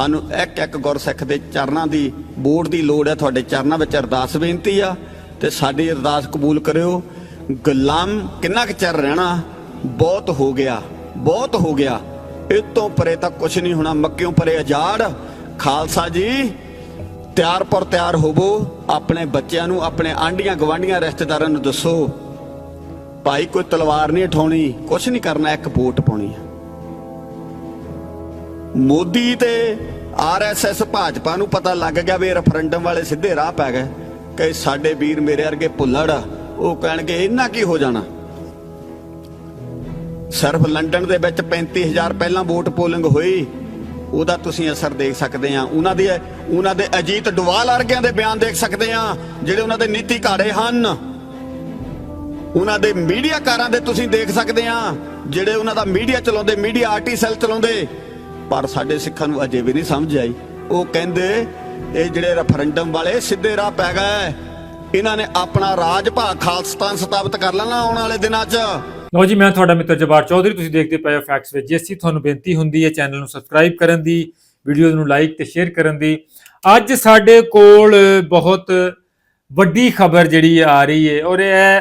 ਸਾਨੂੰ ਇੱਕ ਇੱਕ ਗੁਰਸਿੱਖ ਦੇ ਚਰਨਾਂ ਦੀ, ਬੋੜ ਦੀ ਲੋੜ ਹੈ। ਤੁਹਾਡੇ ਚਰਨਾਂ ਵਿੱਚ ਅਰਦਾਸ ਬੇਨਤੀ ਆ ਤੇ ਸਾਡੀ ਅਰਦਾਸ ਕਬੂਲ ਕਰਿਓ। ਗੁਲਾਮ ਕਿੰਨਾ ਕੁ ਚਿਰ ਰਹਿਣਾ? ਬਹੁਤ ਹੋ ਗਿਆ, ਬਹੁਤ ਹੋ ਗਿਆ। ਇਹ ਤੋਂ ਪਰੇ ਤਾਂ ਕੁਝ ਨਹੀਂ ਹੋਣਾ, ਮੱਕਿਓਂ ਪਰੇ ਆਜ਼ਾਦ। ਖਾਲਸਾ ਜੀ, ਤਿਆਰ ਪਰ ਤਿਆਰ ਹੋਵੋ। ਆਪਣੇ ਬੱਚਿਆਂ ਨੂੰ, ਆਪਣੇ ਆਂਢੀਆਂ ਗਵਾਂਢੀਆਂ ਰਿਸ਼ਤੇਦਾਰਾਂ ਨੂੰ ਦੱਸੋ। ਭਾਈ, ਕੋਈ ਤਲਵਾਰ ਨਹੀਂ ਉਠਾਉਣੀ ਕੁਝ ਨਹੀਂ ਕਰਨਾ, ਇੱਕ ਵੋਟ ਪਾਉਣੀ ਹੈ ਮੋਦੀ ਤੇ ਆਰਐਸਐਸ ਭਾਜਪਾ ਨੂੰ ਪਤਾ ਲੱਗ ਗਿਆ ਵੀ ਰੈਫਰੈਂਡਮ ਵਾਲੇ ਸਿੱਧੇ ਰਾਹ ਪੈ ਗਏ ਕਿ ਸਾਡੇ ਵੀਰ ਮੇਰੇ ਵਰਗੇ ਭੁੱਲੜ ਉਹ ਕਹਿਣਗੇ ਇਹਨਾਂ ਕੀ ਹੋ ਜਾਣਾ? ਸਿਰਫ ਲੰਡਨ ਦੇ ਵਿੱਚ 35000 ਪਹਿਲਾਂ ਵੋਟ ਪੋਲਿੰਗ ਹੋਈ, ਉਹਦਾ ਤੁਸੀਂ ਅਸਰ ਦੇਖ ਸਕਦੇ ਆ। ਉਹਨਾਂ ਦੇ ਉਹਨਾਂ ਦੇ ਅਜੀਤ ਡਵਾਲ ਵਰਗਿਆਂ ਦੇ ਬਿਆਨ ਦੇਖ ਸਕਦੇ ਆ, ਜਿਹੜੇ ਉਹਨਾਂ ਦੇ ਨੀਤੀ ਘਾੜੇ ਹਨ। ਉਹਨਾਂ ਦੇ ਮੀਡੀਆ ਕਾਰਾਂ ਦੇ ਤੁਸੀਂ ਦੇਖ ਸਕਦੇ ਆ, ਜਿਹੜੇ ਉਹਨਾਂ ਦਾ ਮੀਡੀਆ ਚਲਾਉਂਦੇ, ਮੀਡੀਆ ਆਰਟੀ ਚਲਾਉਂਦੇ ਪਰ ਸਾਡੇ ਸਿੱਖਾਂ ਨੂੰ ਅਜੇ ਵੀ ਨਹੀਂ ਸਮਝ ਆਈ। ਉਹ ਕਹਿੰਦੇ, ਇਹ ਜਿਹੜੇ ਰੈਫਰੈਂਡਮ ਵਾਲੇ ਸਿੱਧੇ ਰਾਹ ਪੈ ਗਏ। ਇਹਨਾਂ ਨੇ ਆਪਣਾ ਰਾਜ ਭਾਗ ਖਾਲਸਤਾਨ ਸਥਾਪਿਤ ਕਰ ਲੈਣਾ ਆਉਣ ਵਾਲੇ ਦਿਨਾਂ 'ਚ। ਲਓ ਜੀ, ਮੈਂ ਤੁਹਾਡਾ ਮਿੱਤਰ ਜਬਾਰ ਚੌਧਰੀ, ਤੁਸੀਂ ਦੇਖਦੇ ਪਏ ਹੋ ਫੈਕਟਸ ਵਿੱਚ। ਜਿਸ ਦੀ ਤੁਹਾਨੂੰ ਬੇਨਤੀ ਹੁੰਦੀ ਹੈ ਚੈਨਲ ਨੂੰ ਸਬਸਕ੍ਰਾਈਬ ਕਰਨ ਦੀ ਵੀਡੀਓਜ਼ ਨੂੰ ਲਾਈਕ ਤੇ ਸ਼ੇਅਰ ਕਰਨ ਦੀ, ਅੱਜ ਸਾਡੇ ਕੋਲ ਬਹੁਤ ਵੱਡੀ ਖਬਰ ਜਿਹੜੀ ਆ ਰਹੀ ਹੈ, ਔਰ ਇਹ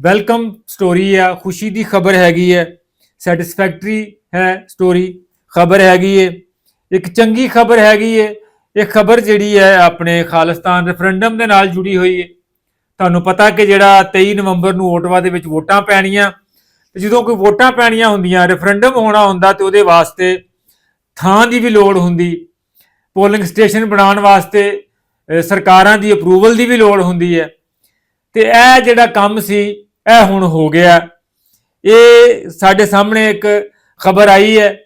ਵੈਲਕਮ ਸਟੋਰੀ ਆ, ਖੁਸ਼ੀ ਦੀ ਖਬਰ ਹੈਗੀ ਹੈ ਸੈਟੀਸਫੈਕਟਰੀ ਹੈ ਸਟੋਰੀ ਖਬਰ ਹੈਗੀ ਹੈ ਇੱਕ ਚੰਗੀ ਖਬਰ ਹੈਗੀ ਹੈ ਇਹ ਖਬਰ ਜਿਹੜੀ ਹੈ ਆਪਣੇ ਖਾਲਿਸਤਾਨ ਰੈਫਰੈਂਡਮ ਦੇ ਨਾਲ ਜੁੜੀ ਹੋਈ ਹੈ ਤੁਹਾਨੂੰ ਪਤਾ ਕਿ ਜਿਹੜਾ 23 ਨਵੰਬਰ ਨੂੰ ਓਟਵਾ ਦੇ ਵਿੱਚ ਵੋਟਾਂ ਪੈਣੀਆਂ, ਤੇ ਜਦੋਂ ਕੋਈ ਵੋਟਾਂ ਪੈਣੀਆਂ ਹੁੰਦੀਆਂ ਰੈਫਰੈਂਡਮ ਹੋਣਾ ਹੁੰਦਾ, ਤੇ ਉਹਦੇ ਵਾਸਤੇ ਥਾਂ ਦੀ ਵੀ ਲੋੜ ਹੁੰਦੀ ਪੋਲਿੰਗ ਸਟੇਸ਼ਨ ਬਣਾਉਣ ਵਾਸਤੇ ਸਰਕਾਰਾਂ ਦੀ ਅਪਰੂਵਲ ਦੀ ਵੀ ਲੋੜ ਹੁੰਦੀ ਹੈ। ਤੇ ਇਹ ਜਿਹੜਾ ਕੰਮ ਸੀ, ਇਹ ਹੁਣ ਹੋ ਗਿਆ। ਇਹ ਸਾਡੇ ਸਾਹਮਣੇ ਇੱਕ ਖਬਰ ਆਈ ਹੈ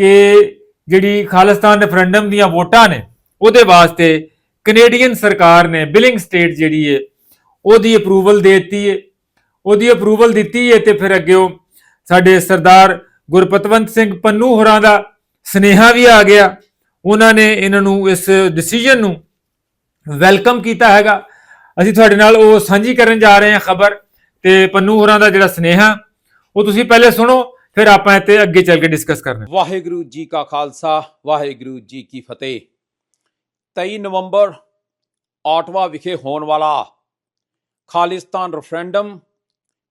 ਕਿ ਜਿਹੜੀ ਖਾਲਿਸਤਾਨ ਰੈਫਰੈਂਡਮ ਦੀਆਂ ਵੋਟਾਂ ਨੇ, ਉਹਦੇ ਵਾਸਤੇ ਕੈਨੇਡੀਅਨ ਸਰਕਾਰ ਨੇ ਬਿਲਿੰਗ ਸਟੇਟ ਜਿਹੜੀ ਹੈ ਉਹਦੀ ਅਪਰੂਵਲ ਦੇ ਦਿੱਤੀ ਹੈ ਉਹਦੀ ਅਪਰੂਵਲ ਦਿੱਤੀ ਹੈ ਤੇ ਫਿਰ ਅੱਗੇ ਉਹ ਸਾਡੇ ਸਰਦਾਰ ਗੁਰਪਤਵੰਤ ਸਿੰਘ ਪੰਨੂ ਹੋਰਾਂ ਦਾ ਸਨੇਹਾ ਵੀ ਆ ਗਿਆ। ਉਹਨਾਂ ਨੇ ਇਹਨਾਂ ਨੂੰ ਇਸ ਡਿਸੀਜਨ ਨੂੰ ਵੈਲਕਮ ਕੀਤਾ ਹੈਗਾ। ਅਸੀਂ ਤੁਹਾਡੇ ਨਾਲ ਉਹ ਸਾਂਝੀ ਕਰਨ ਜਾ ਰਹੇ ਹਾਂ ਖਬਰ ਤੇ ਪੰਨੂ ਹੋਰਾਂ ਦਾ ਜਿਹੜਾ ਸਨੇਹਾ, ਉਹ ਤੁਸੀਂ ਪਹਿਲੇ ਸੁਣੋ। ਫਿਰ ਆਪਾਂ ਇੱਥੇ ਅੱਗੇ ਚੱਲ ਕੇ ਡਿਸਕਸ ਕਰਨਾ। ਵਾਹਿਗੁਰੂ ਜੀ ਕਾ ਖਾਲਸਾ, ਵਾਹਿਗੁਰੂ ਜੀ ਕੀ ਫਤਿਹ। 23 ਨਵੰਬਰ ਆਟਵਾ ਵਿਖੇ ਹੋਣ ਵਾਲਾ ਖਾਲਿਸਤਾਨ ਰੈਫਰੈਂਡਮ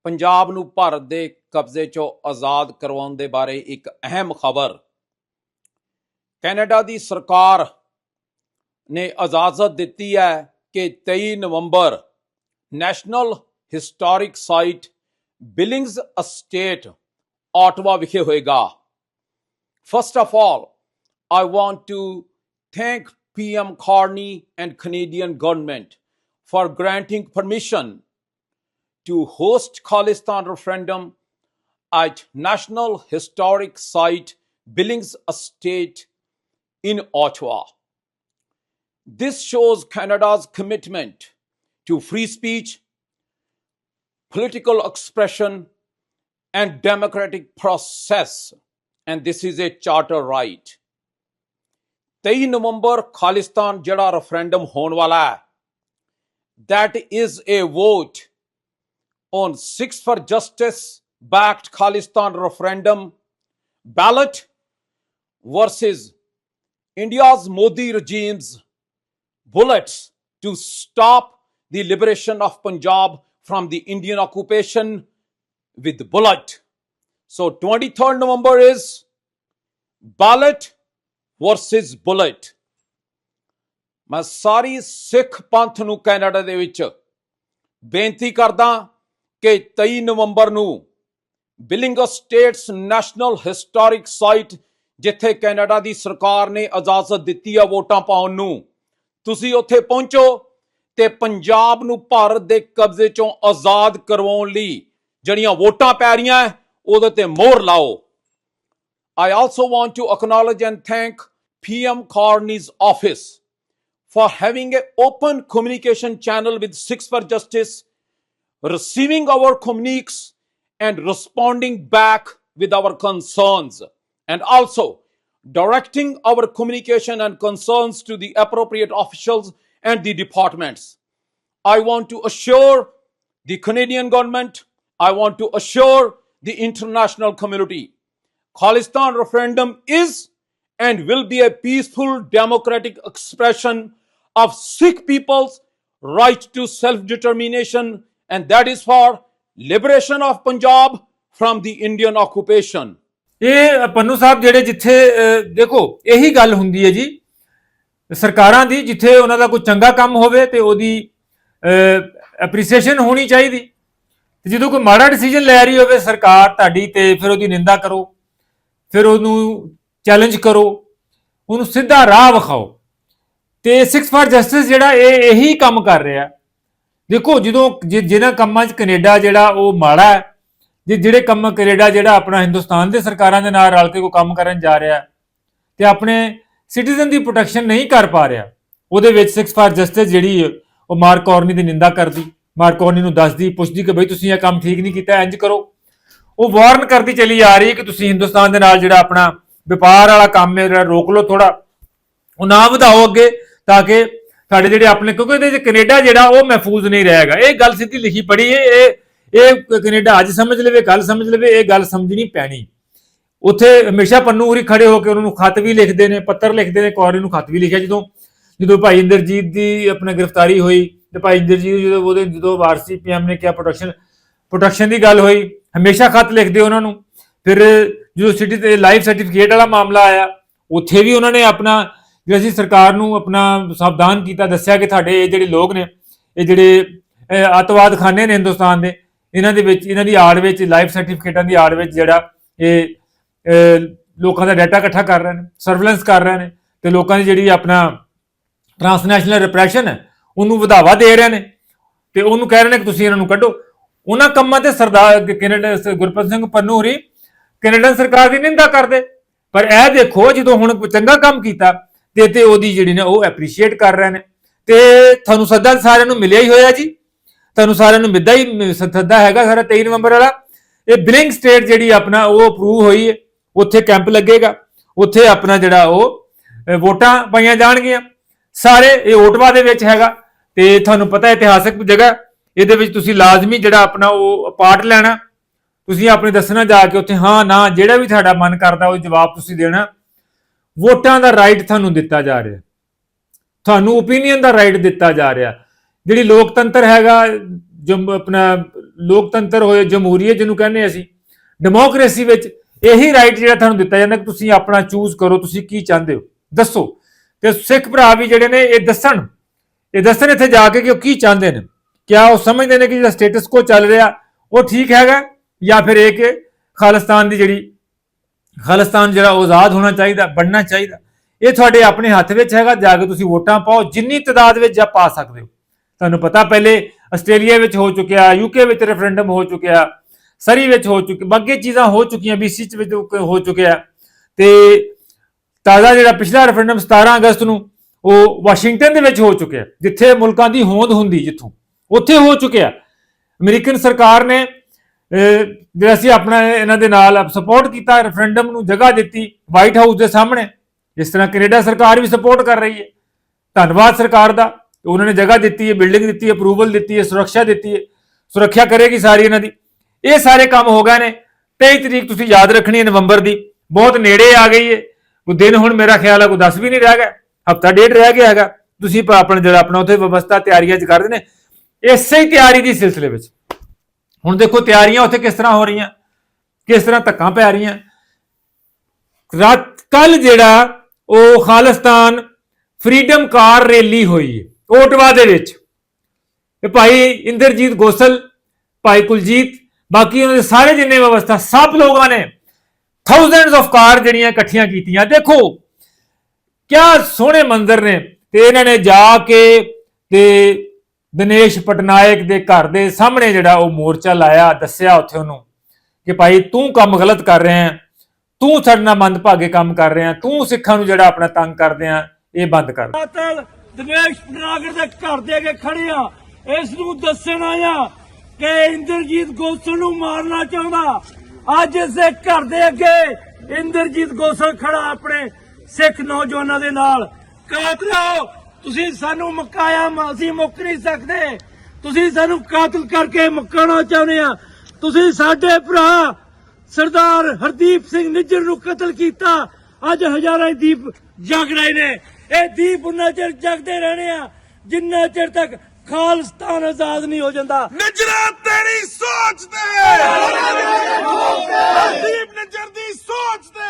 ਪੰਜਾਬ ਨੂੰ ਭਾਰਤ ਦੇ ਕਬਜ਼ੇ ਚੋਂ ਆਜ਼ਾਦ ਕਰਵਾਉਣ ਦੇ ਬਾਰੇ ਇੱਕ ਅਹਿਮ ਖਬਰ। ਕੈਨੇਡਾ ਦੀ ਸਰਕਾਰ ਨੇ ਇਜਾਜ਼ਤ ਦਿੱਤੀ ਹੈ ਕਿ 23 ਨਵੰਬਰ national historic site Billings estate आठवां विषय होएगा first of all I want to thank PM Carney and Canadian government for granting permission to host Khalistan referendum at National Historic Site Billings Estate in Ottawa. This shows Canada's commitment to free speech, political expression, and democratic process, and this is a charter right. 23 November, Khalistan जड़ा referendum, होने वाला that is a vote on six for justice backed khalistan referendum ballot versus india's modi regime's bullets to stop the liberation of punjab from the indian occupation with bullet. So 23rd November is ballot versus bullet. ਮੈਂ ਸਾਰੀ ਸਿੱਖ ਪੰਥ ਨੂੰ Canada ਦੇ ਵਿੱਚ ਬੇਨਤੀ ਕਰਦਾ ਕਿ 23 ਨਵੰਬਰ ਨੂੰ Billing Estates National Historic Site, ਜਿੱਥੇ ਕੈਨੇਡਾ ਦੀ ਸਰਕਾਰ ਨੇ ਇਜਾਜ਼ਤ ਦਿੱਤੀ ਆ ਵੋਟਾਂ ਪਾਉਣ ਨੂੰ, ਤੁਸੀਂ ਉੱਥੇ ਪਹੁੰਚੋ ਤੇ ਪੰਜਾਬ ਨੂੰ ਭਾਰਤ ਦੇ ਕਬਜ਼ੇ ਚੋਂ ਆਜ਼ਾਦ ਕਰਵਾਉਣ ਲਈ ਜਿਹੜੀਆਂ ਵੋਟਾਂ ਪੈ ਰਹੀਆਂ ਹੈ, ਉਹਦੇ ਤੇ ਮੋਹਰ ਲਾਓ I also want to acknowledge and thank PM Carney's office for having an open communication channel with Six for Justice, receiving our communiques and responding back with our concerns, and also directing our communication and concerns to the appropriate officials and the departments. I want to assure the Canadian government, I want to assure the international community Khalistan referendum is and will be a peaceful democratic expression of Sikh people's right to self determination, and that is for liberation of Punjab from the Indian occupation. ਇਹ ਪੰਨੂ ਸਾਹਿਬ ਜਿਹੜੇ ਜਿੱਥੇ ਅਹ, ਦੇਖੋ ਇਹੀ ਗੱਲ ਹੁੰਦੀ ਹੈ ਜੀ ਸਰਕਾਰਾਂ ਦੀ ਜਿੱਥੇ ਉਹਨਾਂ ਦਾ ਕੋਈ ਚੰਗਾ ਕੰਮ ਹੋਵੇ ਤੇ ਉਹਦੀ ਐਪਰੀਸੀਏਸ਼ਨ ਹੋਣੀ ਚਾਹੀਦੀ ਤੇ ਜਦੋਂ ਕੋਈ ਮਾੜਾ ਡਿਸੀਜਨ ਲੈ ਰਹੀ ਹੋਵੇ ਸਰਕਾਰ ਤੁਹਾਡੀ ਤੇ ਫਿਰ ਉਹਦੀ ਨਿੰਦਾ ਕਰੋ ਫਿਰ ਉਹਨੂੰ ਚੈਲੰਜ ਕਰੋ ਉਹਨੂੰ ਸਿੱਧਾ ਰਾਹ ਵਿਖਾਓ। ਤੇ ਸਿਕਸ ਫਾਰ ਜਸਟਿਸ ਜਿਹੜਾ ਇਹ ਇਹੀ ਕੰਮ ਕਰ ਰਿਹਾ। ਦੇਖੋ ਜਦੋਂ ਜਿ- ਜਿਨ੍ਹਾਂ ਕੰਮਾਂ 'ਚ ਕੈਨੇਡਾ ਜਿਹੜਾ ਉਹ ਮਾੜਾ ਹੈ ਜੇ ਜਿਹੜੇ ਕੰਮ ਕੈਨੇਡਾ ਜਿਹੜਾ ਆਪਣਾ ਹਿੰਦੁਸਤਾਨ ਦੇ ਸਰਕਾਰਾਂ ਦੇ ਨਾਲ ਰਲ ਕੇ ਕੋਈ ਕੰਮ ਕਰਨ ਜਾ ਰਿਹਾ ਹੈ, ਤੇ ਆਪਣੇ ਸਿਟੀਜ਼ਨ ਦੀ ਪ੍ਰੋਟੈਕਸ਼ਨ ਨਹੀਂ ਕਰ ਪਾ ਰਿਹਾ ਉਹਦੇ ਵਿੱਚ ਸਿਕਸ ਫਾਰ ਜਸਟਿਸ ਜਿਹੜੀ ਉਹ ਮਾਰਕ ਕੌਰਨੀ ਦੀ ਨਿੰਦਾ ਕਰਦੀ। ਮਾਰਕ ਨੂੰ ਦੱਸਦੀ, ਪੁੱਛਦੀ ਕਿ ਬਈ ਤੁਸੀਂ ਇਹ ਕੰਮ ਠੀਕ ਨਹੀਂ ਕੀਤਾ, ਇੰਜ ਕਰੋ। ਉਹ ਵਾਰਨ ਕਰਦੀ ਚਲੀ ਆ ਰਹੀ ਹੈ ਕਿ ਤੁਸੀਂ ਹਿੰਦੁਸਤਾਨ ਦੇ ਨਾਲ ਜਿਹੜਾ ਆਪਣਾ ਵਪਾਰ ਵਾਲਾ ਕੰਮ ਹੈ, ਜਿਹੜਾ ਰੋਕ ਲਓ ਥੋੜਾ ਉਹ ਨਾ ਵਧਾਓ ਅੱਗੇ, ਤਾਂ ਕਿ ਸਾਡੇ ਜਿਹੜੇ ਆਪਣੇ, ਕਿਉਂਕਿ ਇਹਦੇ ਚ ਕੈਨੇਡਾ ਜਿਹੜਾ ਉਹ ਮਹਿਫੂਜ਼ ਨਹੀਂ ਰਹੇਗਾ ਇਹ ਗੱਲ ਸਿੱਧੀ ਲਿਖੀ ਪੜੀ ਹੈ, ਇਹ ਇਹ ਕੈਨੇਡਾ ਅੱਜ ਸਮਝ ਲਵੇ ਕੱਲ ਸਮਝ ਲਵੇ, ਇਹ ਗੱਲ ਸਮਝਣੀ ਪੈਣੀ। ਉੱਥੇ ਹਮੇਸ਼ਾ ਪੰਨੂ ਉਰੀ ਖੜੇ ਹੋ ਕੇ ਉਹਨਾਂ ਨੂੰ ਖੱਤ ਵੀ ਲਿਖਦੇ ਨੇ, ਪੱਤਰ ਲਿਖਦੇ ਨੇ, ਕੌਰੀ ਨੂੰ ਖੱਤ ਵੀ ਲਿਖਿਆ। ਜਦੋਂ ਜਦੋਂ ਭਾਈ ਇੰਦਰਜੀਤ ਦੀ ਆਪਣਾ ਗ੍ਰਿਫਤਾਰੀ ਹੋਈ ਤੇ ਭਾਈ ਇੰਦਰਜੀਤ ਨੂੰ ਜਦੋਂ ਉਹਦੇ ਜਦੋਂ ਵਾਰਸੀ ਪੀਐਮ ਨੇ ਕਿਹਾ ਪ੍ਰੋਟੈਕਸ਼ਨ ਪ੍ਰੋਟੈਕਸ਼ਨ ਦੀ ਗੱਲ ਹੋਈ ਹਮੇਸ਼ਾ ਖਤ ਲਿਖਦੇ ਉਹਨਾਂ ਨੂੰ। ਫਿਰ ਜਦੋਂ ਸਿਟੀ ਤੇ ਲਾਈਫ ਸਰਟੀਫਿਕੇਟ ਵਾਲਾ ਮਾਮਲਾ ਆਇਆ ਉੱਥੇ ਵੀ ਉਹਨਾਂ ਨੇ ਆਪਣਾ ਜੇ ਅਸੀਂ ਸਰਕਾਰ ਨੂੰ ਆਪਣਾ ਸਾਵਧਾਨ ਕੀਤਾ ਦੱਸਿਆ ਕਿ ਤੁਹਾਡੇ ਇਹ ਜਿਹੜੇ ਲੋਕ ਨੇ ਇਹ ਜਿਹੜੇ ਅਹ, ਅੱਤਵਾਦ ਖਾਨੇ ਨੇ ਹਿੰਦੁਸਤਾਨ ਦੇ ਇਹਨਾਂ ਦੇ ਵਿੱਚ ਇਹਨਾਂ ਦੀ ਆੜ ਵਿੱਚ ਲਾਈਫ ਸਰਟੀਫਿਕੇਟਾਂ ਦੀ ਆੜ ਵਿੱਚ ਜਿਹੜਾ ਇਹ ਲੋਕਾਂ ਦਾ ਡਾਟਾ ਇਕੱਠਾ ਕਰ ਰਹੇ ਨੇ ਸਰਵੇਲੈਂਸ ਕਰ ਰਹੇ ਨੇ ਤੇ ਲੋਕਾਂ ਦੀ ਜਿਹੜੀ ਆਪਣਾ ਟ੍ਰਾਂਸਨੈਸ਼ਨਲ ਰਿਪਰੈਸ਼ਨ ਹੈ ਉਹਨੂੰ ਵਧਾਵਾ ਦੇ ਰਹੇ ਨੇ ਤੇ ਉਹਨੂੰ ਕਹਿ ਰਹੇ ਨੇ ਕਿ ਤੁਸੀਂ ਇਹਨਾਂ ਨੂੰ ਕੱਢੋ। ਉਹਨਾਂ ਕੰਮਾਂ ਤੇ ਸਰਦਾਰ ਕੈਨੇਡਾ ਗੁਰਪ੍ਰੀਤ ਸਿੰਘ ਪੰਨੂ ਹੋਰੀ ਕੈਨੇਡਾ ਸਰਕਾਰ ਦੀ ਨਿੰਦਾ ਕਰਦੇ। ਪਰ ਇਹ ਦੇਖੋ ਜਦੋਂ ਹੁਣ ਚੰਗਾ ਕੰਮ ਕੀਤਾ ਤੇ ਤੇ ਉਹਦੀ ਜਿਹੜੀ ਨੇ ਉਹ ਐਪਰੀਸ਼ੀਏਟ ਕਰ ਰਹੇ ਨੇ। ਤੇ ਤੁਹਾਨੂੰ ਸੱਦਾ ਸਾਰਿਆਂ ਨੂੰ ਮਿਲਿਆ ਹੀ ਹੋਇਆ ਜੀ। ਤੁਹਾਨੂੰ ਸਾਰਿਆਂ ਨੂੰ ਮਿੱਦਾ ਹੀ ਸੱਦਾ ਹੈਗਾ ਸਾਰਾ 23 ਨਵੰਬਰ ਵਾਲਾ। ਇਹ ਬਿਲਿੰਗ ਸਟੇਟ ਜਿਹੜੀ ਆਪਣਾ ਉਹ ਅਪਰੂਵ ਹੋਈ ਹੈ। ਉੱਥੇ ਕੈਂਪ ਲੱਗੇਗਾ। ਉੱਥੇ ਆਪਣਾ ਜਿਹੜਾ ਉਹ ਵੋਟਾਂ ਪਾਈਆਂ ਜਾਣਗੀਆਂ। ਸਾਰੇ ਇਹ ਓਟਵਾ ਦੇ ਵਿੱਚ ਹੈਗਾ। ਤੇ ਤੁਹਾਨੂੰ ਪਤਾ ਇਤਿਹਾਸਕ ਜਗ੍ਹਾ, ਇਹਦੇ ਵਿੱਚ ਤੁਸੀਂ ਲਾਜ਼ਮੀ ਜਿਹੜਾ ਆਪਣਾ ਉਹ ਪਾਰਟ ਲੈਣਾ, ਤੁਸੀਂ ਆਪਣੇ ਦੱਸਣਾ ਜਾ ਕੇ ਉੱਥੇ, ਹਾਂ, ਨਾ, ਜਿਹੜਾ ਵੀ ਤੁਹਾਡਾ ਮਨ ਕਰਦਾ, ਉਹ ਜਵਾਬ ਤੁਸੀਂ ਦੇਣਾ। ਵੋਟਾਂ ਦਾ ਰਾਈਟ ਤੁਹਾਨੂੰ ਦਿੱਤਾ ਜਾ ਰਿਹਾ। ਤੁਹਾਨੂੰ ਓਪੀਨੀਅਨ ਦਾ ਰਾਈਟ ਦਿੱਤਾ ਜਾ ਰਿਹਾ। ਜਿਹੜੀ ਲੋਕਤੰਤਰ ਹੈਗਾ, ਜਮ, ਆਪਣਾ ਲੋਕਤੰਤਰ ਹੋਏ ਜਮਹੂਰੀਅਤ ਜਿਹਨੂੰ ਕਹਿੰਦੇ ਅਸੀਂ ਡੈਮੋਕ੍ਰੇਸੀ ਵਿੱਚ ਇਹੀ ਰਾਈਟ ਜਿਹੜਾ ਤੁਹਾਨੂੰ ਦਿੱਤਾ ਜਾਂਦਾ ਕਿ ਤੁਸੀਂ ਆਪਣਾ ਚੂਜ਼ ਕਰੋ, ਤੁਸੀਂ ਕੀ ਚਾਹੁੰਦੇ ਹੋ। ਦੱਸੋ। ਤੇ ਸਿੱਖ ਭਰਾ ਵੀ ਜਿਹੜੇ ਨੇ, ਇਹ ਦੱਸਣ। ਇਹ ਦੱਸਣ ਇੱਥੇ ਜਾ ਕੇ ਕਿ ਉਹ ਕੀ ਚਾਹੁੰਦੇ ਨੇ? ਕਿਆ ਉਹ ਸਮਝਦੇ ਨੇ ਕਿ ਜਿਹੜਾ ਸਟੇਟਸ ਕੋ ਚੱਲ ਰਿਹਾ, ਉਹ ਠੀਕ ਹੈਗਾ ਜਾਂ ਫਿਰ ਇਹ ਕਿ ਖਾਲਿਸਤਾਨ ਦੀ ਜਿਹੜੀ, ਖਾਲਿਸਤਾਨ ਜਿਹੜਾ ਉਹ ਆਜ਼ਾਦ ਹੋਣਾ ਚਾਹੀਦਾ, ਬਣਨਾ ਚਾਹੀਦਾ। ਇਹ ਤੁਹਾਡੇ ਆਪਣੇ ਹੱਥ ਵਿੱਚ ਹੈਗਾ, ਜਾ ਕੇ ਤੁਸੀਂ ਵੋਟਾਂ ਪਾਓ, ਜਿੰਨੀ ਤਾਦਾਦ ਵਿੱਚ ਜਾਂ ਪਾ ਸਕਦੇ ਹੋ। ਤੁਹਾਨੂੰ ਪਤਾ ਪਹਿਲੇ ਆਸਟ੍ਰੇਲੀਆ ਵਿੱਚ ਹੋ ਚੁੱਕਿਆ ਯੂਕੇ ਵਿੱਚ ਰੈਫਰੈਂਡਮ ਹੋ ਚੁੱਕਿਆ, ਸਰੀ ਵਿੱਚ ਹੋ ਚੁੱਕੀ, ਬਾਕੀ ਚੀਜ਼ਾਂ ਹੋ ਚੁੱਕੀਆਂ ਬੀਸੀ ਚ ਵਿੱਚ ਹੋ ਚੁੱਕਿਆ। ਤੇ ਤਾਜ਼ਾ ਜਿਹੜਾ ਪਿਛਲਾ ਰੈਫਰੈਂਡਮ 17 ਅਗਸਤ ਨੂੰ ਉਹ ਵਾਸ਼ਿੰਗਟਨ ਦੇ ਵਿੱਚ ਹੋ ਚੁੱਕਿਆ ਜਿੱਥੇ ਮੁਲਕਾਂ ਦੀ ਹੋਂਦ ਹੁੰਦੀ ਜਿੱਥੋਂ। ਉੱਥੇ ਹੋ ਚੁੱਕਿਆ ਅਮਰੀਕਨ ਸਰਕਾਰ ਨੇ ਜਿਹੜਾ ਅਸੀਂ ਆਪਣਾ ਇਹਨਾਂ ਦੇ ਨਾਲ ਸਪੋਰਟ ਕੀਤਾ ਰੈਫਰੈਂਡਮ ਨੂੰ ਜਗ੍ਹਾ ਦਿੱਤੀ ਵਾਈਟ ਹਾਊਸ ਦੇ ਸਾਹਮਣੇ। ਇਸ ਤਰ੍ਹਾਂ ਕੈਨੇਡਾ ਸਰਕਾਰ ਵੀ ਸਪੋਰਟ ਕਰ ਰਹੀ ਹੈ। ਧੰਨਵਾਦ ਸਰਕਾਰ ਦਾ। ਉਹਨਾਂ ਨੇ ਜਗ੍ਹਾ ਦਿੱਤੀ ਹੈ ਬਿਲਡਿੰਗ ਦਿੱਤੀ ਹੈ ਅਪਰੂਵਲ ਦਿੱਤੀ ਹੈ, ਸੁਰੱਖਿਆ ਦਿੱਤੀ ਹੈ। ਸੁਰੱਖਿਆ ਕਰੇਗੀ ਸਾਰੀ ਇਹਨਾਂ ਦੀ। ਇਹ ਸਾਰੇ ਕੰਮ ਹੋ ਗਏ ਨੇ। 23 ਤਰੀਕ ਤੁਸੀਂ ਯਾਦ ਰੱਖਣੀ ਹੈ ਨਵੰਬਰ ਦੀ। ਬਹੁਤ ਨੇੜੇ ਆ ਗਈ ਹੈ। ਉਹ ਦਿਨ ਹੁਣ ਮੇਰਾ ਖਿਆਲ ਹੈ ਕੋਈ 10 ਵੀ ਨਹੀਂ ਰਹਿ ਗਿਆ। ਹਫਤਾ ਡੇਢ ਰਹਿ ਗਿਆ ਹੈਗਾ, ਤੁਸੀਂ ਪ- ਜਿਹੜਾ ਆਪਣਾ ਉੱਥੇ ਵਿਵਸਥਾ ਤਿਆਰੀਆਂ ਚ ਕਰਦੇ ਨੇ, ਇਸੇ ਤਿਆਰੀ ਦੀ ਸਿਲਸਿਲੇ ਵਿੱਚ। ਹੁਣ ਦੇਖੋ ਤਿਆਰੀਆਂ ਉੱਥੇ ਕਿਸ ਤਰ੍ਹਾਂ ਹੋ ਰਹੀਆਂ, ਕਿਸ ਤਰ੍ਹਾਂ ਧੱਕਾਂ ਪੈ ਰਹੀਆਂ। ਰਾਤ ਕੱਲ ਜਿਹੜਾ ਉਹ ਖਾਲਿਸਤਾਨ ਫਰੀडम ਕਾਰ ਰੈਲੀ ਹੋਈ ਹੈ ਓਟਵਾ ਦੇ ਵਿੱਚ। ਇਹ ਭਾਈ ਇੰਦਰਜੀਤ ਗੋਸਲ, ਭਾਈ ਕੁਲਜੀਤ, ਬਾਕੀ ਉਹਨਾਂ ਦੇ ਸਾਰੇ ਜਿੰਨੇ ਵਿਵਸਥਾ, ਸਭ ਲੋਕਾਂ ਨੇ ਥਾਊਜ਼ੈਂਡਸ ਆਫ ਕਾਰ ਜਿਹੜੀਆਂ ਇਕੱਠੀਆਂ ਕੀਤੀਆਂ। ਦੇਖੋ ਕਿਆ ਸੋਹਣੇ ਮੰਜ਼ਰ ਨੇ। ਤੇ ਇਹਨਾਂ ਨੇ ਜਾ ਕੇ ਤੇ ਦਿਨੇਸ਼ ਪਟਨਾਇਕ ਦੇ ਘਰ ਦੇ ਸਾਹਮਣੇ ਜਿਹੜਾ ਉਹ ਮੋਰਚਾ ਲਾਇਆ, ਦੱਸਿਆ ਉੱਥੇ ਉਹਨੂੰ ਕਿ ਭਾਈ ਤੂੰ ਕੰਮ ਗਲਤ ਕਰ ਰਿਹਾ ਹੈ, ਤੂੰ ਸਾਡੇ ਨਾਲ ਮੰਦਭਾਗੇ ਕੰਮ ਕਰ ਰਿਹਾ ਤੂੰ ਸਿੱਖਾਂ ਨੂੰ ਜਿਹੜਾ ਆਪਣਾ ਤੰਗ ਕਰਦੇ ਆ, ਇਹ ਬੰਦ ਕਰ। ਕਾਤਲ ਦਿਨੇਸ਼ ਪਟਨਾਗਰ ਦੇ ਘਰ ਦੇ ਅੱਗੇ ਖੜੇ ਆ। ਇਸ ਨੂੰ ਦੱਸਣ ਆਇਆ ਕਿ ਇੰਦਰਜੀਤ ਗੋਸਲ ਨੂੰ ਮਾਰਨਾ ਚਾਹੁੰਦਾ। ਅੱਜ ਇਸ ਦੇ ਘਰ ਦੇ ਅੱਗੇ ਇੰਦਰਜੀਤ ਗੋਸਲ ਖੜਾ ਆਪਣੇ ਸਿੱਖ ਨੌਜਵਾਨਾਂ ਦੇ ਨਾਲ। ਕਾਤਲੋ ਤੁਸੀਂ ਸਾਨੂੰ ਮੁਕਾਇਆ ਅਸੀਂ ਮੁੱਕ ਨਹੀਂ ਸਕਦੇ। ਤੁਸੀਂ ਸਾਨੂੰ ਕਾਤਲ ਕਰਕੇ ਮੁਕਾਉਣਾ ਚਾਹੁੰਦੇ ਆ। ਤੁਸੀਂ ਸਾਡੇ ਭਰਾ ਸਰਦਾਰ ਹਰਦੀਪ ਸਿੰਘ ਨਿੱਜਰ ਨੂੰ ਕਤਲ ਕੀਤਾ। ਅੱਜ ਹਜ਼ਾਰਾਂ ਦੀਪ ਜਗ ਰਹੇ ਨੇ। ਇਹ ਦੀਪ ਉਨਾ ਚਿਰ ਜਗਦੇ ਰਹਿਣੇ ਆ, ਜਿੰਨਾ ਚਿਰ ਤੱਕ ਖਾਲਿਸਤਾਨ ਆਜ਼ਾਦ ਨਹੀਂ ਹੋ ਜਾਂਦਾ। ਨਜਰਾ ਤੇਰੀ ਸੋਚ ਤੇ। ਦੀਪ ਨਜਰ ਦੀ ਸੋਚ ਤੇ।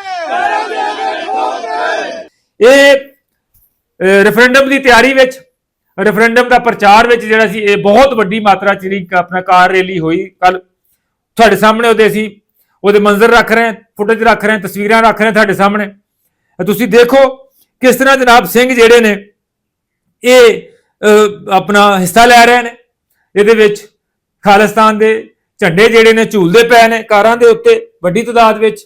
ਇਹ ਰੈਫਰੈਂਡਮ ਦੀ ਤਿਆਰੀ ਵਿੱਚ ਰੈਫਰੈਂਡਮ ਦਾ ਪ੍ਰਚਾਰ ਵਿੱਚ ਜਿਹੜਾ ਸੀ ਇਹ ਬਹੁਤ ਵੱਡੀ ਮਾਤਰਾ ਚ ਜਿਹੜੀ ਆਪਣਾ ਕਾਰ ਰੈਲੀ ਹੋਈ। ਕੱਲ ਤੁਹਾਡੇ ਸਾਹਮਣੇ ਉਹਦੇ ਅਸੀਂ ਉਹਦੇ ਮੰਜ਼ਰ ਰੱਖ ਰਹੇ ਹਾਂ ਫੁਟੇਜ ਰੱਖ ਰਹੇ ਹਾਂ ਤਸਵੀਰਾਂ ਰੱਖ ਰਹੇ ਹਾਂ ਤੁਹਾਡੇ ਸਾਹਮਣੇ। ਤੁਸੀਂ ਦੇਖੋ ਕਿਸ ਤਰ੍ਹਾਂ ਜਨਾਬ ਸਿੰਘ ਜਿਹੜੇ ਨੇ ਇਹ ਆਪਣਾ ਹਿੱਸਾ ਲੈ ਰਹੇ ਨੇ। ਇਹਦੇ ਵਿੱਚ ਖਾਲਿਸਤਾਨ ਦੇ ਝੰਡੇ ਜਿਹੜੇ ਨੇ ਝੂਲਦੇ ਪਏ ਨੇ ਕਾਰਾਂ ਦੇ ਉੱਤੇ ਵੱਡੀ ਤਾਦਾਦ ਵਿੱਚ।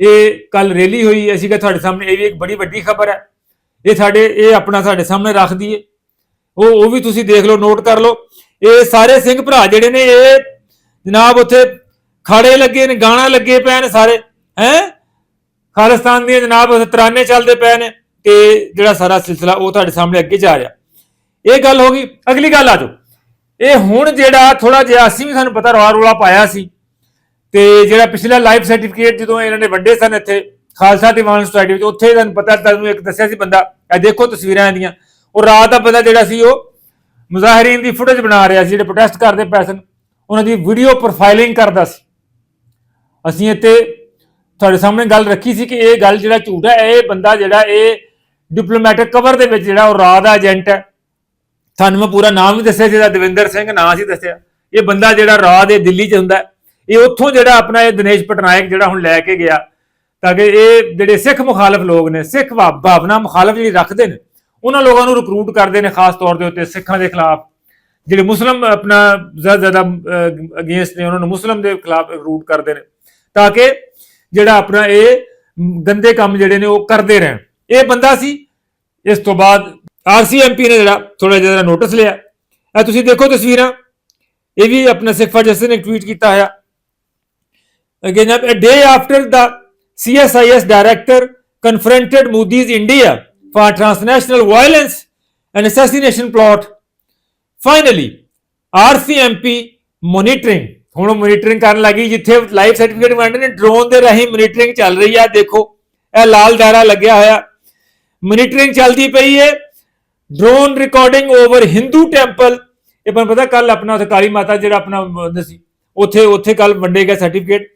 ਇਹ ਕੱਲ ਰੈਲੀ ਹੋਈ, ਅਸੀਂ ਕਿ ਤੁਹਾਡੇ ਸਾਹਮਣੇ ਇਹ ਵੀ ਇੱਕ ਬੜੀ ਵੱਡੀ ਖਬਰ ਹੈ। ਇਹ ਸਾਡੇ, ਇਹ ਆਪਣਾ ਸਾਡੇ ਸਾਹਮਣੇ ਰੱਖ ਦਈਏ। ਉਹ ਉਹ ਵੀ ਤੁਸੀਂ ਦੇਖ ਲਓ, ਨੋਟ ਕਰ ਲਓ। ਇਹ ਸਾਰੇ ਸਿੰਘ ਭਰਾ ਜਿਹੜੇ ਨੇ, ਇਹ ਜਨਾਬ ਉੱਥੇ ਖਾੜੇ ਲੱਗੇ ਨੇ, ਗਾਣਾ ਲੱਗੇ ਪਏ ਨੇ ਸਾਰੇ। ਹੈ? ਖਾਲਿਸਤਾਨ ਦੀਆਂ ਜਨਾਬ ਉੱਥੇ ਤਰਾਨੇ ਚੱਲਦੇ ਪਏ ਨੇ ਤੇ ਜਿਹੜਾ ਸਾਰਾ ਸਿਲਸਿਲਾ ਉਹ ਤੁਹਾਡੇ ਸਾਹਮਣੇ ਅੱਗੇ ਜਾ ਰਿਹਾ। ਇਹ ਗੱਲ ਹੋ ਗਈ। ਅਗਲੀ ਗੱਲ ਆ ਜਾਓ। ਇਹ ਹੁਣ ਜਿਹੜਾ ਥੋੜਾ ਜਿਹਾ ਅਸੀਂ ਵੀ ਸਾਨੂੰ ਪਤਾ ਰੌਲਾ ਰੌਲਾ ਪਾਇਆ ਸੀ ਤੇ ਜਿਹੜਾ ਪਿਛਲਾ ਲਾਈਫ ਸਰਟੀਫਿਕੇਟ ਜਦੋਂ ਇਹਨਾਂ ਨੇ ਵੱਡੇ ਸਨ ਇੱਥੇ, ਖਾਲਸਾ ਦੀਵਾਨ ਸੋਸਾਇਟੀ ਵਿੱਚ, ਉੱਥੇ ਤੁਹਾਨੂੰ ਪਤਾ ਤੁਹਾਨੂੰ ਇੱਕ ਦੱਸਿਆ ਸੀ ਬੰਦਾ, ਇਹ ਦੇਖੋ ਤਸਵੀਰਾਂ ਇਹਦੀਆਂ। ਉਹ ਰਾਤ ਦਾ ਬੰਦਾ ਜਿਹੜਾ ਸੀ ਉਹ ਮੁਜ਼ਾਹਰੀਨ ਦੀ ਫੁਟੇਜ ਬਣਾ ਰਿਹਾ ਸੀ, ਜਿਹੜੇ ਪ੍ਰੋਟੈਸਟ ਕਰਦੇ ਪਏ ਸਨ। ਉਹਨਾਂ ਦੀ ਵੀਡੀਓ ਪ੍ਰੋਫਾਈਲਿੰਗ ਕਰਦਾ ਸੀ। ਅਸੀਂ ਇੱਥੇ ਤੁਹਾਡੇ ਸਾਹਮਣੇ ਗੱਲ ਰੱਖੀ ਸੀ ਕਿ ਇਹ ਗੱਲ ਜਿਹੜਾ ਝੂਠ ਹੈ, ਇਹ ਬੰਦਾ ਜਿਹੜਾ ਇਹ ਡਿਪਲੋਮੈਟਿਕ ਕਵਰ ਦੇ ਵਿੱਚ ਜਿਹੜਾ ਉਹ ਰਾਤ ਦਾ ਏਜੰਟ ਹੈ ਤੁਹਾਨੂੰ ਮੈਂ ਪੂਰਾ ਨਾਮ ਵੀ ਦੱਸਿਆ ਜਿਹਦਾ ਦਵਿੰਦਰ ਸਿੰਘ ਨਾਂ ਸੀ ਦੱਸਿਆ। ਇਹ ਬੰਦਾ ਜਿਹੜਾ ਰਾਹ ਦੇ ਦਿੱਲੀ 'ਚ ਹੁੰਦਾ ਇਹ ਉੱਥੋਂ ਜਿਹੜਾ ਆਪਣਾ ਇਹ ਦਿਨੇਸ਼ ਪਟਨਾਇਕ ਜਿਹੜਾ ਹੁਣ ਲੈ ਕੇ ਗਿਆ। ਤਾਂ ਕਿ ਇਹ ਜਿਹੜੇ ਸਿੱਖ ਮੁਖਾਲਫ ਲੋਕ ਨੇ, ਸਿੱਖ ਭਾਵਨਾ ਮੁਖਾਲਫ ਜਿਹੜੀ ਰੱਖਦੇ ਨੇ, ਉਹਨਾਂ ਲੋਕਾਂ ਨੂੰ ਰਿਕਰੂਟ ਕਰਦੇ ਨੇ ਖਾਸ ਤੌਰ ਦੇ ਉੱਤੇ ਸਿੱਖਾਂ ਦੇ ਖਿਲਾਫ। ਜਿਹੜੇ ਮੁਸਲਮ ਆਪਣਾ ਜ਼ਿਆਦਾ ਜ਼ਿਆਦਾ ਅਗੇਂਸਟ ਨੇ, ਉਹਨਾਂ ਨੂੰ ਮੁਸਲਮ ਦੇ ਖਿਲਾਫ ਰਿਕਰੂਟ ਕਰਦੇ ਨੇ। ਤਾਂ ਕਿ ਜਿਹੜਾ ਆਪਣਾ ਇਹ ਗੰਦੇ ਕੰਮ ਜਿਹੜੇ ਨੇ ਉਹ ਕਰਦੇ ਰਹਿਣ। ਇਹ ਬੰਦਾ ਸੀ, ਇਸ ਤੋਂ ਬਾਅਦ ਆਰਸੀਐਮਪੀ ਨੇ ਜਿਹੜਾ ਥੋੜਾ ਜਿਹਾ ਨੋਟਿਸ ਲਿਆ। ਇਹ ਤੁਸੀਂ ਦੇਖੋ ਤਸਵੀਰਾਂ। ਇਹ ਵੀ ਆਪਣਾ ਸਿੱਖ ਫਾਰ ਨੇ ਟਵੀਟ ਕੀਤਾ ਹੋਇਆ। Again a day after the CSIS director confronted Moody's India for transnational violence and assassination plot. Finally RCMP monitoring, ਹੁਣ ਮੋਨੀਟਰਿੰਗ ਕਰਨ ਲੱਗੀ, ਜਿੱਥੇ ਲਾਈਫ ਸਰਟੀਫਿਕੇਟ ਵੰਡ ਨੇ ਡਰੋਨ ਦੇ ਰਾਹੀਂ ਮੋਨੀਟਰਿੰਗ ਚੱਲ ਰਹੀ ਆ, ਦੇਖੋ। ਇਹ ਲਾਲ ਦਾਇਰਾ ਲੱਗਿਆ ਹੋਇਆ। ਮੋਨੀਟਰਿੰਗ ਚੱਲਦੀ ਪਈ ਹੈ drone recording over Hindu temple ਇਹ ਤੁਹਾਨੂੰ ਪਤਾ ਕੱਲ ਆਪਣਾ ਉੱਥੇ ਕਾਲੀ ਮਾਤਾ ਜਿਹੜਾ ਆਪਣਾ ਸੀ ਉੱਥੇ ਉੱਥੇ ਕੱਲ ਵੰਡੇ ਗਿਆ ਸਰਟੀਫਿਕੇਟ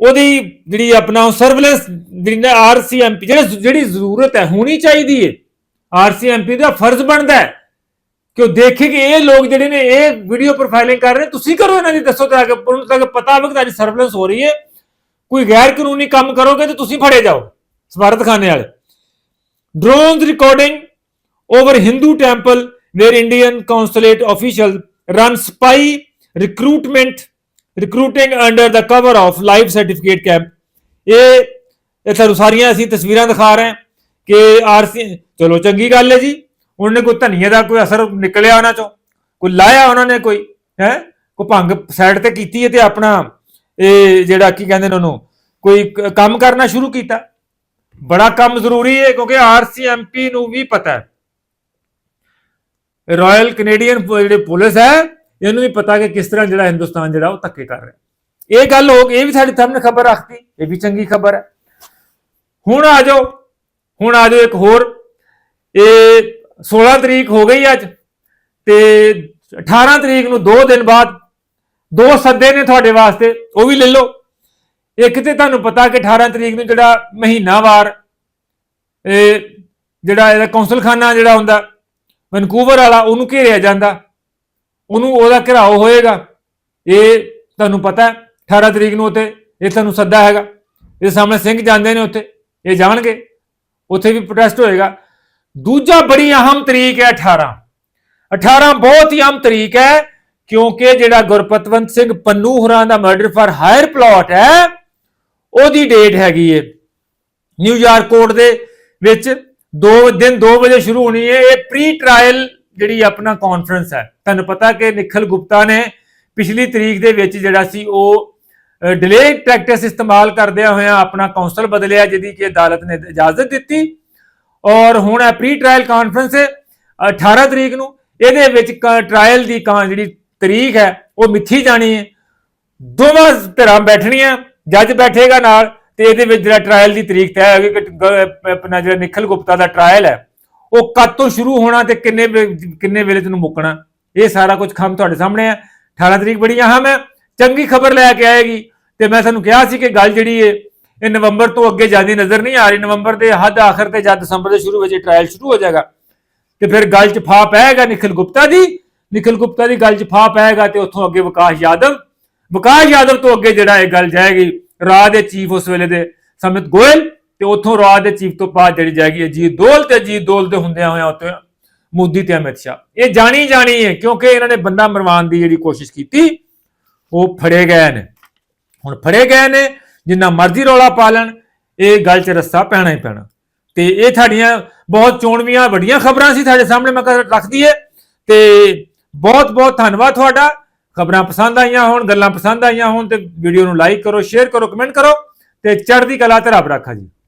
ਉਹਦੀ ਜਿਹੜੀ ਆਪਣਾ ਸਰਵਲੈਂਸ ਜਿਹੜੀ ਨਾ ਆਰਸੀਐਮਪੀ ਜਿਹੜੀ ਜਿਹੜੀ ਜ਼ਰੂਰਤ ਹੈ ਹੋਣੀ ਚਾਹੀਦੀ ਹੈ ਆਰਸੀਐਮਪੀ ਦਾ ਫਰਜ਼ ਬਣਦਾ ਹੈ ਕਿ ਉਹ ਦੇਖੇ ਕਿ ਇਹ ਲੋਕ ਜਿਹੜੇ ਨੇ ਇਹ ਵੀਡੀਓ ਪ੍ਰੋਫਾਈਲਿੰਗ ਕਰ ਰਹੇ ਨੇ, ਤੁਸੀਂ ਕਰੋ ਇਹਨਾਂ ਦੀ ਦੱਸੋ ਤਾਂ ਕਿ ਉਹਨਾਂ ਤੱਕ ਪਤਾ ਹੋਵੇ ਕਿ ਤੁਹਾਡੀ ਸਰਵਲੈਂਸ ਹੋ ਰਹੀ ਹੈ ਕੋਈ ਗੈਰ ਕਾਨੂੰਨੀ ਕੰਮ ਕਰੋਗੇ ਤਾਂ ਤੁਸੀਂ ਫੜੇ ਜਾਓ ਸਫਾਰਤਖਾਨੇ ਵਾਲੇ। Drones recording over Hindu temple where Indian consulate officials run spy recruitment, recruiting under the cover of live certificate camp. ਇਹ ਇਹ ਤੁਹਾਨੂੰ ਸਾਰੀਆਂ ਅਸੀਂ ਤਸਵੀਰਾਂ ਦਿਖਾ ਰਹੇ ਹਾਂ ਕਿ ਆਰਸੀ, ਚਲੋ ਚੰਗੀ ਗੱਲ ਹੈ ਜੀ। ਉਹਨਾਂ ਨੇ ਕੋਈ ਧਨੀਏ ਦਾ ਕੋਈ ਅਸਰ ਨਿਕਲਿਆ ਉਹਨਾਂ ਚੋਂ? ਕੋਈ ਲਾਇਆ ਉਹਨਾਂ ਨੇ ਕੋਈ? ਹੈ? ਕੋਈ ਭੰਗ ਸਾਈਡ ਤੇ ਕੀਤੀ ਹੈ ਤੇ ਆਪਣਾ ਇਹ ਜਿਹੜਾ ਕੀ ਕਹਿੰਦੇ ਨੇ ਉਹਨੂੰ, ਕੋਈ ਕੰਮ ਕਰਨਾ ਸ਼ੁਰੂ ਕੀਤਾ? ਬੜਾ ਕੰਮ ਜ਼ਰੂਰੀ ਹੈ ਕਿਉਂਕਿ ਆਰਸੀਐਮਪੀ ਨੂੰ ਵੀ ਪਤਾ ਹੈ। ਰਾਇਲ ਕੈਨੇਡੀਅਨ ਜਿਹੜੇ ਪੁਲਿਸ ਹੈ, ਇਹਨੂੰ ਵੀ ਪਤਾ ਕਿ ਕਿਸ ਤਰ੍ਹਾਂ ਜਿਹੜਾ ਹਿੰਦੁਸਤਾਨ ਜਿਹੜਾ ਉਹ ਧੱਕੇ ਕਰ ਰਿਹਾ। ਇਹ ਗੱਲ ਹੋ ਗਈ, ਇਹ ਵੀ ਸਾਡੇ ਸਾਹਮਣੇ ਖਬਰ ਰੱਖਤੀ, ਇਹ ਵੀ ਚੰਗੀ ਖਬਰ ਹੈ। ਹੁਣ ਆ ਜਾਓ, ਹੁਣ ਆ ਜਾਓ ਇੱਕ ਹੋਰ। ਇਹ 16 ਤਰੀਕ ਹੋ ਗਈ ਅੱਜ, ਤੇ 18 ਤਰੀਕ ਨੂੰ 2 ਦਿਨ ਬਾਅਦ ਦੋ ਸੱਦੇ ਨੇ ਤੁਹਾਡੇ ਵਾਸਤੇ, ਉਹ ਵੀ ਲੈ ਲਓ। ਇੱਕ ਤੇ ਤੁਹਾਨੂੰ ਪਤਾ ਕਿ 18 ਤਰੀਕ ਨੂੰ ਜਿਹੜਾ ਮਹੀਨਾਵਾਰ, ਇਹ ਜਿਹੜਾ ਇਹਦਾ ਕੌਂਸਲਖਾਨਾ ਜਿਹੜਾ ਹੁੰਦਾ ਵੈਨਕੂਵਰ ਵਾਲਾ ਉਹਨੂੰ ਘੇਰਿਆ ਜਾਂਦਾ। ਉਹਨੂੰ ਉਹਦਾ ਘਿਰਾਓ ਹੋਏਗਾ। ਇਹ ਤੁਹਾਨੂੰ ਪਤਾ ਹੈ 18 ਤਰੀਕ ਨੂੰ ਉੱਥੇ ਇਹ ਤੁਹਾਨੂੰ ਸੱਦਾ ਹੈਗਾ। ਇਹ ਸਾਹਮਣੇ ਸਿੰਘ ਜਾਂਦੇ ਨੇ ਉੱਥੇ, ਇਹ ਜਾਣਗੇ। ਉੱਥੇ ਵੀ ਪ੍ਰੋਟੈਸਟ ਹੋਏਗਾ। ਦੂਜਾ ਬੜੀ ਅਹਿਮ ਤਰੀਕ ਹੈ 18 18 ਬਹੁਤ ਹੀ ਅਹਿਮ ਤਰੀਕ ਹੈ, ਕਿਉਂਕਿ ਜਿਹੜਾ ਗੁਰਪਤਵੰਤ ਸਿੰਘ ਪੰਨੂ ਹੁਰਾਂ ਦਾ ਮਰਡਰ ਫਾਰ ਹਾਇਰ ਪਲਾਟ ਹੈ, ਉਹਦੀ ਡੇਟ ਹੈਗੀ ਹੈ ਨਿਊਯਾਰਕ ਕੋਰਟ ਦੇ ਵਿੱਚ ਦੋ ਦਿਨ 2 ਵਜੇ ਸ਼ੁਰੂ ਹੋਣੀ ਹੈ। ਇਹ ਪ੍ਰੀ ਟ੍ਰਾਇਲ ਜਿਹੜੀ ਆਪਣਾ ਕਾਨਫਰੰਸ ਹੈ। ਤੁਹਾਨੂੰ ਪਤਾ ਕਿ ਨਿਖਲ ਗੁਪਤਾ ਨੇ ਪਿਛਲੀ ਤਰੀਕ ਦੇ ਵਿੱਚ ਜਿਹੜਾ ਸੀ ਉਹ ਡਿਲੇ ਪ੍ਰੈਕਟਿਸ ਇਸਤੇਮਾਲ ਕਰਦਿਆਂ ਹੋਇਆਂ ਆਪਣਾ ਕਾਉਂਸਲ ਬਦਲਿਆ, ਜਿਹਦੀ ਕਿ ਅਦਾਲਤ ਨੇ ਇਜਾਜ਼ਤ ਦਿੱਤੀ। ਔਰ ਹੁਣ ਹੈ ਪ੍ਰੀ ਟ੍ਰਾਇਲ ਕਾਨਫਰੰਸ 18 ਤਰੀਕ ਨੂੰ। ਇਹਦੇ ਵਿੱਚ ਟ੍ਰਾਇਲ ਦੀ ਕਾਂ ਜਿਹੜੀ ਤਰੀਕ ਹੈ, ਉਹ ਮਿੱਥੀ ਜਾਣੀ ਹੈ। ਦੋਵਾਂ ਧਿਰਾਂ ਬੈਠਣੀਆਂ, ਜੱਜ ਬੈਠੇਗਾ ਨਾਲ। ਤੇ ਇਹਦੇ ਵਿੱਚ ਜਿਹੜਾ ਟ੍ਰਾਇਲ ਦੀ ਤਰੀਕ ਤੈਅ ਹੋਗੀ ਕਿ ਆਪਣਾ ਜਿਹੜਾ ਨਿਖਲ ਗੁਪਤਾ ਦਾ ਟ੍ਰਾਇਲ ਹੈ, ਉਹ ਕਦ ਤੋਂ ਸ਼ੁਰੂ ਹੋਣਾ ਤੇ ਕਿੰਨੇ ਕਿੰਨੇ ਵੇਲੇ ਤੈਨੂੰ ਮੁੱਕਣਾ? ਇਹ ਸਾਰਾ ਕੁਝ ਖਮ ਤੁਹਾਡੇ ਸਾਹਮਣੇ ਹੈ। 18 ਤਰੀਕ ਬੜੀ ਅਹਿਮ ਹੈ ਚੰਗੀ ਖਬਰ ਲੈ ਕੇ ਆਏਗੀ। ਤੇ ਮੈਂ ਤੁਹਾਨੂੰ ਕਿਹਾ ਸੀ ਕਿ ਗੱਲ ਜਿਹੜੀ ਹੈ ਇਹ ਨਵੰਬਰ ਤੋਂ ਅੱਗੇ ਜਾਂਦੀ ਨਜ਼ਰ ਨਹੀਂ ਆ ਰਹੀ। ਨਵੰਬਰ ਦੇ ਹੱਦ ਆਖਰ ਤੇ ਜਦ ਦਸੰਬਰ ਦੇ ਸ਼ੁਰੂ ਵਿੱਚ ਟ੍ਰਾਇਲ ਸ਼ੁਰੂ ਹੋ ਜਾਏਗਾ। ਤੇ ਫਿਰ ਗੱਲ 'ਚ ਫਾ ਪਏਗਾ ਨਿਖਿਲ ਗੁਪਤਾ ਦੀ? ਨਿਖਿਲ ਗੁਪਤਾ ਦੀ ਗੱਲ 'ਚ ਫਾ ਪਏਗਾ ਤੇ ਉੱਥੋਂ ਅੱਗੇ ਵਿਕਾਸ ਯਾਦਵ? ਵਿਕਾਸ ਯਾਦਵ ਤੋਂ ਅੱਗੇ ਜਿਹੜਾ ਇਹ ਗੱਲ ਜਾਏਗੀ ਰਾਹ ਦੇ ਚੀਫ ਉਸ ਵੇਲੇ ਦੇ ਸਮਿਤ ਗੋਇਲ ਤੇ ਉੱਥੋਂ ਰਾਜ ਦੇ ਚੀਫ ਤੋਂ ਬਾਅਦ ਜਿਹੜੀ ਜਾਏਗੀ ਅਜੀਤ ਦੋਲ ਤੇ ਅਜੀਤ ਦੋਲ ਦੇ ਹੁੰਦਿਆਂ ਹੋਇਆਂ ਉੱਤੇ ਮੋਦੀ ਤੇ ਅਮਿਤ ਸ਼ਾਹ। ਇਹ ਜਾਣੀ ਜਾਣੀ ਹੈ ਕਿਉਂਕਿ ਇਹਨਾਂ ਨੇ ਬੰਦਾ ਮਰਵਾਉਣ ਦੀ ਜਿਹੜੀ ਕੋਸ਼ਿਸ਼ ਕੀਤੀ, ਉਹ ਫੜੇ ਗਏ ਨੇ। ਹੁਣ ਫੜੇ ਗਏ ਨੇ, ਜਿੰਨਾ ਮਰਜ਼ੀ ਰੌਲਾ ਪਾ ਲੈਣ, ਇਹ ਗੱਲ 'ਚ ਰਸਤਾ ਪੈਣਾ ਹੀ ਪੈਣਾ। ਤੇ ਇਹ ਸਾਡੀਆਂ ਬਹੁਤ ਚੋਣਵੀਆਂ ਵੱਡੀਆਂ ਖਬਰਾਂ ਸੀ ਤੁਹਾਡੇ ਸਾਹਮਣੇ ਮੈਂ ਰੱਖਦੀ ਰੱਖ ਦਈਏ। ਤੇ ਬਹੁਤ ਬਹੁਤ ਧੰਨਵਾਦ ਤੁਹਾਡਾ। ਖਬਰਾਂ ਪਸੰਦ ਆਈਆਂ ਹੋਣ, ਗੱਲਾਂ ਪਸੰਦ ਆਈਆਂ ਹੋਣ ਤੇ ਵੀਡੀਓ ਨੂੰ ਲਾਈਕ ਕਰੋ ਸ਼ੇਅਰ ਕਰੋ ਕਮੈਂਟ ਕਰੋ ਤੇ ਚੜ੍ਹਦੀ ਕਲਾ ਤੇ ਰੱਬ ਰੱਖਾ ਜੀ।